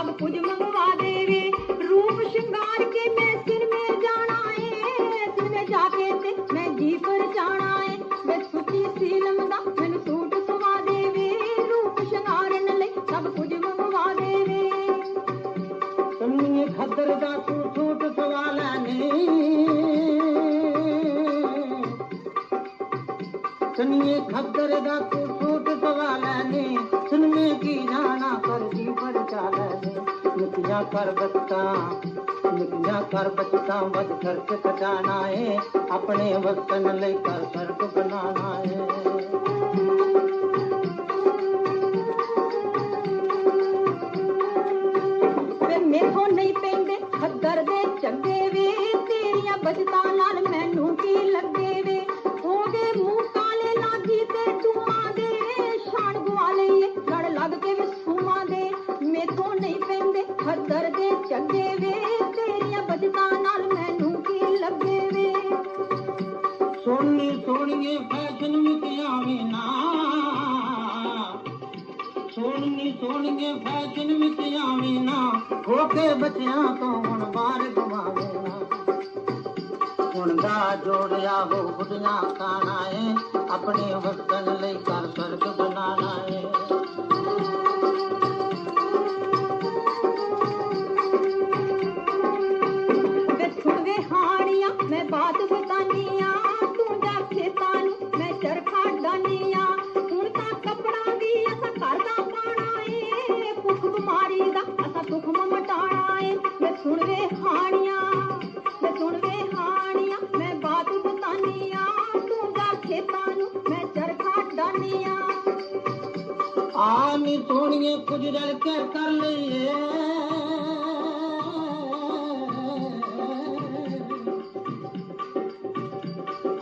他们不就吗 सुनिए खक्कर दा तू सूट सवाल ने सुनने की जाना पर जी पर चाल ने निक कर बत्ता निक कर बत्ता बद कर के कटाना है। अपने वतन ले कर कर को बनाना है। मेरे को नहीं पेंदे खक्कर दे चंगे सोनी सोनी फैशन में के आवे ना। सोनी सोनी फैशन में के आवे होके बचिया तो मुन बार दुआवे ना। कौन दा जोड आहो दुनिया कानाए अपने वतन ले कर स्वर्ग बनाना है खेतानी मैं चरखा डानिया आनी तोड़िए गुजरल कर कर लिए।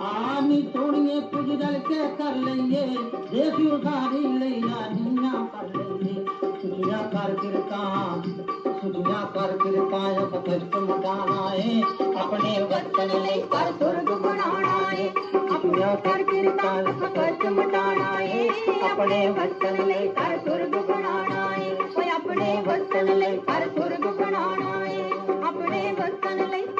आनी तोड़िए गुजरल के कर लिए। देखियो सारी लैया नीना कर लिए नीना कर आज्ञा पर कृपाय फिर तुम गानाए अपने वचन लेकर दुर्ग बनाए आज्ञा पर कृपा पर तुम गानाए अपने वचन लेकर दुर्ग बनाए अपने वचन लेकर दुर्ग बनानाए अपने वचन लेकर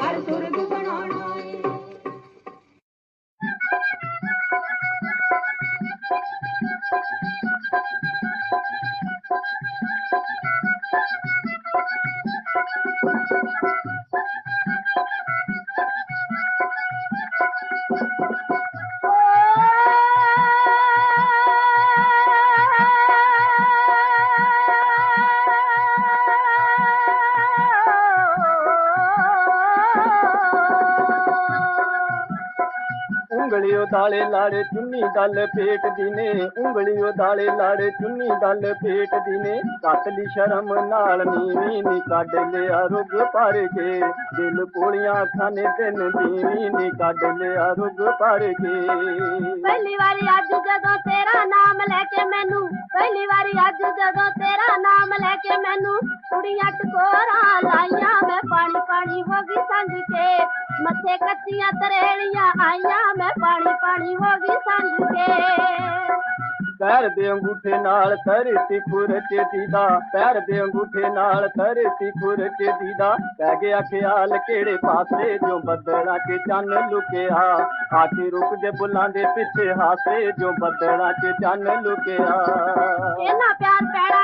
ਉਂਗਲੀਓ ਦਾਲੇ ਲਾੜੇ ਚੁੰਨੀ ਦਲ ਪੇਟ ਦੀ ਨੇ ਉਂਗਲੀਓ ਦਾਲੇ ਲਾੜੇ ਚੁੰਨੀ ਦਲ ਪੇਟ ਦੀ ਨੇ ਕੱਟ ਲਈ ਸ਼ਰਮ ਨਾਲ ਨੀਵੀਂ ਨੀ ਕੱਢ ਲਿਆ ਰੁਗ ਭਰ ਕੇ ਦਿਲ ਕੋਲੀਆਂ ਅੱਖਾਂ ਨੇ ਦਿਨ ਦੀਵੀਂ ਨੀ ਕੱਢ ਲਿਆ ਰੁਗ ਭਰ ਕੇ ਪਹਿਲੀ ਵਾਰੀ ਅੱਜ ਜਦੋਂ ਤੇਰਾ ਨਾਮ ਲੈ ਕੇ ਮੈਨੂੰ ਪਹਿਲੀ ਵਾਰੀ ਅੱਜ ਜਦੋਂ ਤੇਰਾ ਨਾਮ ਲੈ ਕੇ ਮੈਨੂੰ ਕੁੜੀਆਂ ਟਕੋਰਾਂ ਲਾਈਆਂ ਮੈਂ ਪਾਣੀ ਪਾਣੀ ਹੋ ਗਈ ਸੰਗ ਕੇ मथे कच्चिया तरेड़िया आईया मैं पानी पानी होगी संग के पैर दे अंगूठे नाल धरती खुरचे दीदा पैर दे अंगूठे नाल धरती के दीदा। कह गया ख्याल केड़े पासे जो बदला के चन लुकिया आके रुक जे बुलां दे पीछे हासे जो बदला के चन लुकिया इना प्यार पैड़ा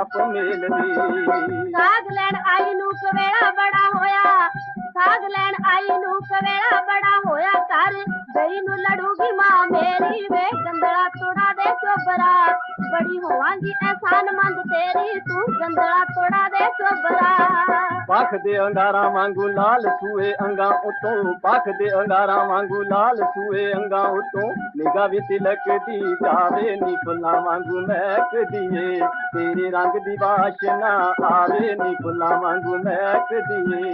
ਸੱਪ ਮੇਲਦੇ ਸਾਗ ਲੈਣ ਆਈ ਨੂੰ ਕਵੇੜਾ ਬੜਾ ਹੋਇਆ। ਸਾਗ ਲੈਣ ਆਈ ਨੂੰ ਕਵੇੜਾ ਬੜਾ ਹੋਇਆ। ਘਰ ਗਈ ਨੂੰ ਲੜੂਗੀ ਮਾਂ ਮੇਰੀ। ਵੇ ਗੰਦਲਾ ਤੋੜਾ ਦੇ ਚੋਬਰਾ। ਬੜੀ ਹੋਵਾਂਗੀ ਐਸਾਨ ਮੰਦ ਤੇਰੀ। ਤੂੰ ਗੰਦਲਾ ਤੋੜਾ ਦੇ ਚੋਬਰਾ। ਪੱਖ ਦੇ ਅੰਗਾਰਾਂ ਵਾਂਗੂ ਲਾਲ ਸੂਏ ਅੰਗਾਂ ਉਤੋਂ ਪੱਖ ਦੇ ਅੰਗਾਰਾਂ ਵਾਂਗੂ ਲਾਲ ਸੂਏ ਅੰਗਾਂ ਉਤੋਂ ਨਿਗਾਹ ਵੀ ਤਿਲਕਦੀ ਜਾਵੇ ਨੀ ਫੁੱਲਾਂ ਵਾਂਗੂ ਮਹਿਕਦੀ ਏ ਤੇਰੇ ਰੰਗ ਦੀ ਵਾਸ਼ਨਾ ਆਵੇ ਨੀ ਫੁੱਲਾਂ ਵਾਂਗੂ ਮਹਿਕਦੀ ਏ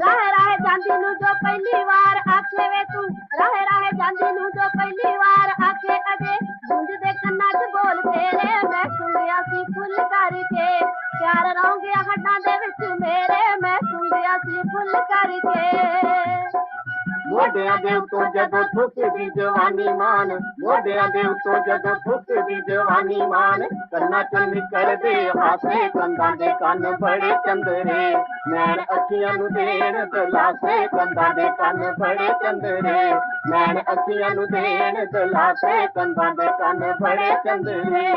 ਰਾਹੇ ਰਾਹੇ ਜਾਂਦੀ ਨੂੰ ਜੋ ਪਹਿਲੀ ਵਾਰ ਆਖੇ ਵੇ ਤੂੰ ਰਾਹੇ ਰਾਹੇ ਜਾਂਦੀ ਨੂੰ ਜੋ ਪਹਿਲੀ ਵਾਰ ਆਖੇ ਅਜੇ ਗੂੰਜਦੇ ਕੰਨਾਂ 'ਚ ਬੋਲ ਤੇਰੇ ਮੈਂ ਸੁਣਿਆ ਸੀ ਫੁੱਲ ਕਰਕੇ ਪਿਆਰ ਰੌਂਗਿਆ ਹੱਡਾਂ ਦੇ ਵਿੱਚ ਮੇਰੇ ਮੈਂ ਸੁਣਿਆ ਸੀ ਫੁੱਲ ਕਰਕੇ ਮੋਢਿਆਂ ਦੇ ਉੱਤੋਂ ਜਦੋਂ ਥੁੱਕਦੀ ਜਵਾਨੀ ਮਾਨ ਮੋਢਿਆਂ ਦੇ ਉੱਤੋਂ ਜਦੋਂ ਥੁੱਕਦੀ ਜਵਾਨੀ ਮਾਨ ਕੰਨਾਂ ਚ ਨਿਕਲਦੇ ਹਾਸੇ ਕੰਦਾਂ ਦੇ ਕੰਨ ਬੜੇ ਚੰਦਰੇ ਨੈਣ ਅੱਖੀਆਂ ਨੂੰ ਦੇਣ ਦਲਾਸੇ ਕੰਦਾਂ ਦੇ ਕੰਨ ਬੜੇ ਚੰਦਰੇ ਨੈਣ ਅੱਖੀਆਂ ਨੂੰ ਦੇਣ ਦਲਾਸੇ ਕੰਦਾਂ ਦੇ ਕੰਨ ਬੜੇ ਚੰਦਰੇ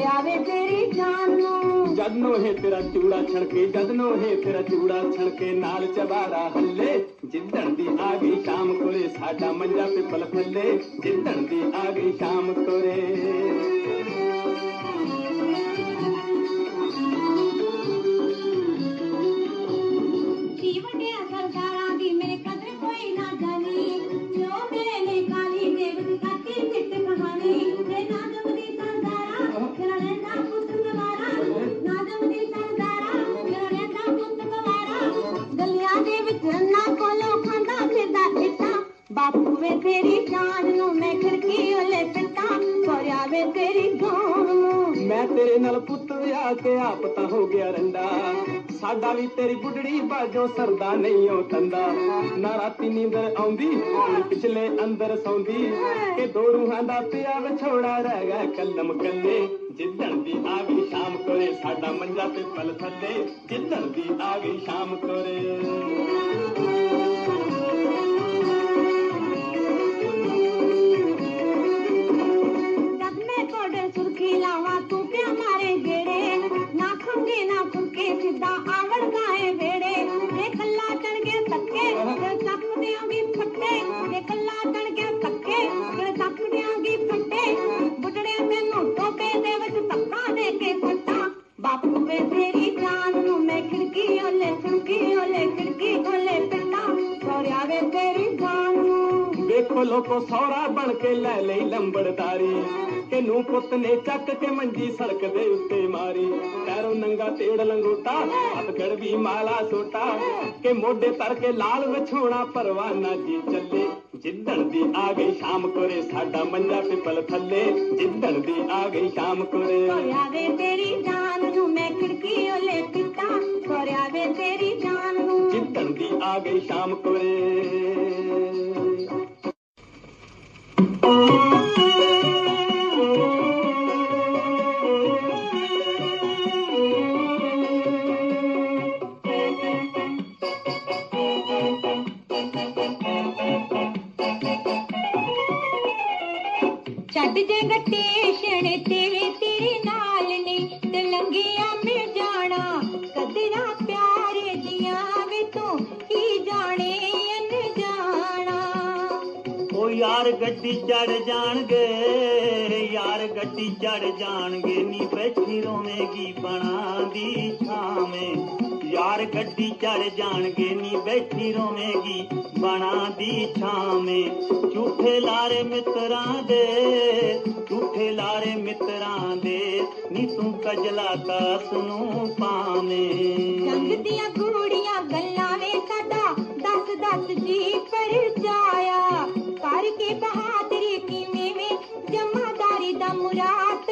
प्यारे तेरी जानू। जदनो है तेरा चूड़ा छड़के जदनो है तेरा चूड़ा छड़के, नाल चबारा हल्ले। जिंदन दी आ गई शाम कोरे साडा मंजा पे पल फल्ले। जिंदन दी आ गई शाम कोरे ਤੇਰੇ ਨਾਲ ਪੁੱਤ ਵਿਆਹ ਕੇ ਆਪ ਤਾਂ ਹੋ ਗਿਆ ਰੰਡਾ। ਸਾਡਾ ਵੀ ਤੇਰੀ ਬੁੱਢੜੀ ਬਾਜੋ ਸਰਦਾ ਨਹੀਂ ਉਹ ਤੰਦਾ ਨਾ ਰਾਤੀ ਨੀਂਦਰ ਆਉਂਦੀ ਪਿਛਲੇ ਅੰਦਰ ਸੌਂਦੀ। ਕਿ ਦੋ ਰੂਹਾਂ ਦਾ ਪਿਆ ਵਿਛੋੜਾ ਰਹਿ ਗਿਆ ਕਲਮ ਕੱਲੇ। ਜਿੱਦਣ ਦੀ ਆ ਗਈ ਸ਼ਾਮ ਕੋਲੇ, ਸਾਡਾ ਮੰਜਾ ਤੇ ਪਲ ਥੱਲੇ। ਜਿੱਦਣ ਦੀ ਆ ਗਈ ਸ਼ਾਮ ਕੋਲੇ। बापू मैं तेरी जान नू मैं खिड़की ओले खिड़की ओले खिड़की ओले पिंडा सौरिया वे तेरी जान। देखो लोको सौरा बन के ले ले लंबड़दारी। तेनू पुत ने चक के मंजी सड़क दे उत्ते मारी। पैरों नंगा तेड़ लंगोटा हथकड़ भी माला सोटा। के मोडे तर के लाल विछोना परवाना जी चले। ਜਿੱਦਣ ਦੀ ਆ ਗਈ ਸ਼ਾਮ ਕੋਰੇ ਸਾਡਾ ਮੰਜਾ ਪਿੱਪਲ ਥੱਲੇ ਜਿੱਦਣ ਦੀ ਆ ਗਈ ਸ਼ਾਮ ਕੋਰੇ ਸੋਰਿਆ ਵੇ ਤੇਰੀ ਜਾਨ ਨੂੰ ਮੈਂ ਖਿੜਕੀ ਓਲੇ ਪਿੱਟਾ ਸੋਰਿਆ ਵੇ ਤੇਰੀ ਜਾਨ ਨੂੰ ਜਿੱਦਣ ਦੀ ਆ ਗਈ ਸ਼ਾਮ ਕੋਰੇ ਛੱਡ ਜੇ ਗੱਟੇ ਤੇਰੇ ਤੇਰੇ ਨਾਲ ਨੇ ਤੇ ਮਿਲ ਜਾਣਾ, ਕਦਰਾਂ ਪਿਆਰੇ ਦੀਆਂ ਵੇ ਤੂੰ ਕੀ ਜਾਣੇ ਅਨਜਾਣਾ ਉਹ ਯਾਰ ਗੱਡੀ ਚੜ ਜਾਣਗੇ, ਯਾਰ ਗੱਡੀ ਚੜ ਜਾਣਗੇ, ਨੀ ਬੈਠੀ ਰੋਵੇਂਗੀ ਬਣਾ ਦੀ ਛਾਵੇਂ। यार गड्डी चढ़ जाएँगे नी बैठी रोवेगी। बना दी छामे झूठे लारे मित्रा दे, झूठे लारे मित्रा दे, नी तू कजला का सुनू पामे संग दिया घोड़िया गल्ला वे सदा दस दस जी पर जाया। करके बहादरी की में जमादारी दा मुराद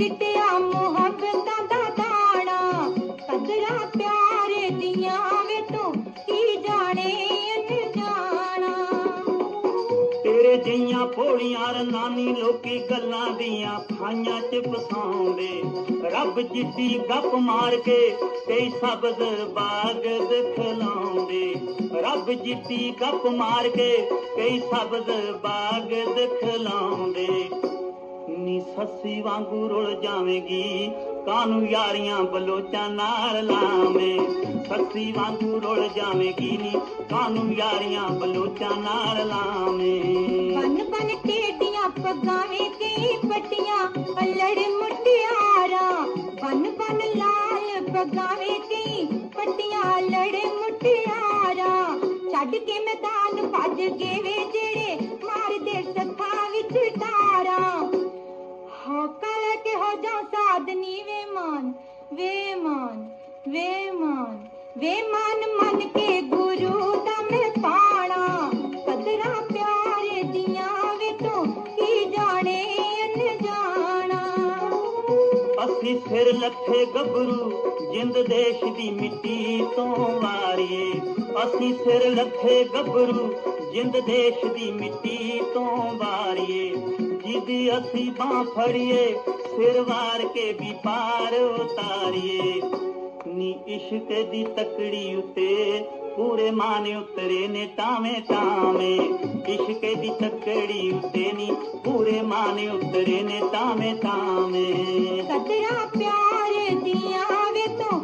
ਜਿਹਾ ਚਿੱਟਿਆ ਮੁਹੱਬਤਾਂ ਦਾ ਦਾਣਾ, ਕਦਰਾਂ ਪਿਆਰ ਦੀਆਂ ਵੇ ਤੂੰ ਕੀ ਜਾਣੇ ਅਣਜਾਣਾ ਤੇਰੇ ਜਈਆਂ ਭੋਲੀਆਂ ਰਨਾਨੀ ਲੋਕੀ ਗੱਲਾਂ ਦੀਆਂ ਖਾਈਆਂ ਚ ਫਸਾਉਂਦੇ। ਰੱਬ ਜਿੱਤੀ ਗੱਪ ਮਾਰ ਕੇ ਕਈ ਸ਼ਬਦ ਬਾਗ ਦਿਖਲਾਉਂਦੇ। ਰੱਬ ਜਿੱਤੀ ਗੱਪ ਮਾਰ ਕੇ ਕਈ ਸ਼ਬਦ ਬਾਗ ਦਿਖਲਾਉਂਦੇ। ਨੀ ਸੱਸੀ ਵਾਂਗੂ ਰੁਲ ਜਾਵੇਂਗੀ ਕਾਨੂੰ ਯਾਰੀਆਂ ਬਲੋਚਾਂ ਨਾਲ ਲਾਵੇਂ ਸੱਸੀ ਵਾਂਗੂ ਰੁਲ ਜਾਵੇਂਗੀ ਨੀ ਕਾਨੂੰ ਯਾਰੀਆਂ ਬਲੋਚਾਂ ਨਾਲ ਲਾਵੇਂ ਬਨ ਬਨ ਟੇਡੀਆਂ ਪੱਗਾਂ ਵੇ ਕਈ ਪੱਟੀਆਂ ਅਲੜ ਮੁਟਿਆਰਾ ਬਨ ਬਨ ਲਾਲ ਪੱਗਾਂ ਵੇ ਕਈ ਪੱਟੀਆਂ ਅਲੜ ਮੁਟਿਆਰਾ ਛੱਡ ਕੇ ਮੈਦਾਨ ਭੱਜ ਗਏ ਵੇ ਜਿਹੜੇ ਕਲ ਕੇ ਸਾਧਨੀ ਵੇ ਮਾਨ ਵੇ ਮਾਨ ਵੇ ਮਾਨ, ਵੇ ਮਨ ਮਨ ਕੇ ਗੁਰੂ ਦਾ ਮੈਂ ਪਾਣਾ ਕਦਰਾਂ ਪਿਆਰ ਦੀਆਂ ਵੇ ਤੂੰ ਕੀ ਜਾਣੇ ਅਣਜਾਣਾ। ਅਸੀਂ ਸਿਰ ਲੱਥੇ ਗੱਭਰੂ, ਜਿੰਦ ਦੇਸ਼ ਦੀ ਮਿੱਟੀ ਤੋਂ ਵਾਰੀਏ ਅਸੀਂ ਸਿਰ ਲੱਥੇ ਗੱਭਰੂ, ਜਿੰਦ ਦੇਸ਼ ਦੀ ਮਿੱਟੀ ਤੋਂ ਵਾਰੀਏ जिद असीबा फड़िए सिरवार के भी उतारिए। नी इश्क दी तकड़ी उते, पूरे माने उतरे ने तामे तामे। इश्क दी तकड़ी उते नी, पूरे माने उतरे ने तामे तामे। सदरा प्यार दिया वे तो